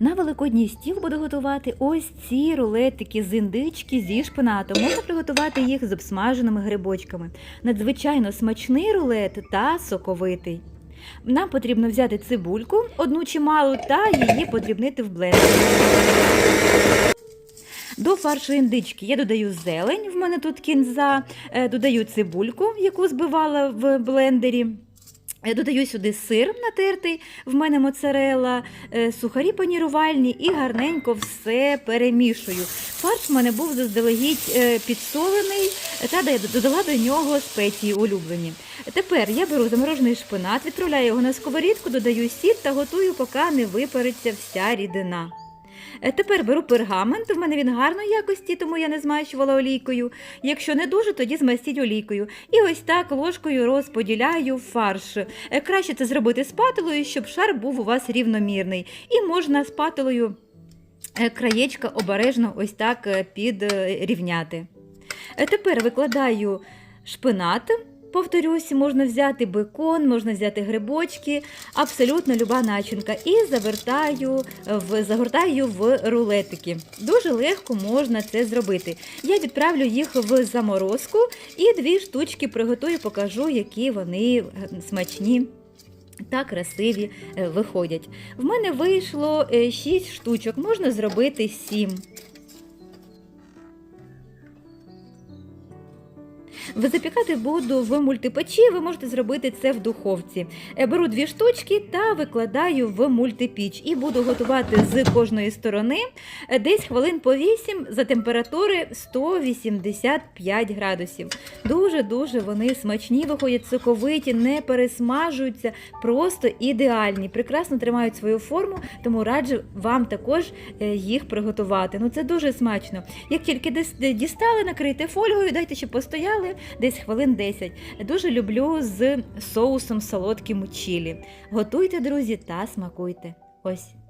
На великодній стіл буду готувати ось ці рулетики з індички зі шпинатом. Можна приготувати їх з обсмаженими грибочками. Надзвичайно смачний рулет та соковитий. Нам потрібно взяти цибульку, одну чималу, та її подрібнити в блендері. До фаршу індички я додаю зелень, в мене тут кінза, е, додаю цибульку, яку збивала в блендері. Е, Додаю сюди сир натертий, в мене моцарелла, е, сухарі панірувальні і гарненько все перемішую. Фарш в мене був заздалегідь е, підсолений, та додала до нього спеції улюблені. Тепер я беру заморожений шпинат, відправляю його на сковорідку, додаю сіль та готую, поки не випариться вся рідина. Е, Тепер беру пергамент, в мене він гарної якості, тому я не змащувала олійкою. Якщо не дуже, тоді змастіть олійкою. І ось так ложкою розподіляю фарш. Е, Краще це зробити спателою, щоб шар був у вас рівномірний. І можна спателою е, краєчка обережно ось так підрівняти. Тепер викладаю шпинат. Повторюсь, можна взяти бекон, можна взяти грибочки, абсолютно люба начинка. І завертаю в, загортаю в рулетики. Дуже легко можна це зробити. Я відправлю їх в заморозку і дві штучки приготую, покажу, які вони е, смачні. Та красиві е, виходять. В мене вийшло 6 штучок, можна зробити 7. Запікати буду в мультипечі, ви можете зробити це в духовці. Е, Беру дві штучки та викладаю в мультипіч і буду готувати з кожної сторони е, десь хвилин по 8 за температури 185 градусів. Дуже-дуже вони смачні, виходять соковиті, не пересмажуються, просто ідеальні. Прекрасно тримають свою форму, тому раджу вам також е, їх приготувати. Ну це дуже смачно. Як тільки дістали, накрийте фольгою, дайте, щоб постояли десь хвилин 10. Дуже люблю з соусом солодким чилі. Готуйте, друзі, та смакуйте. Ось.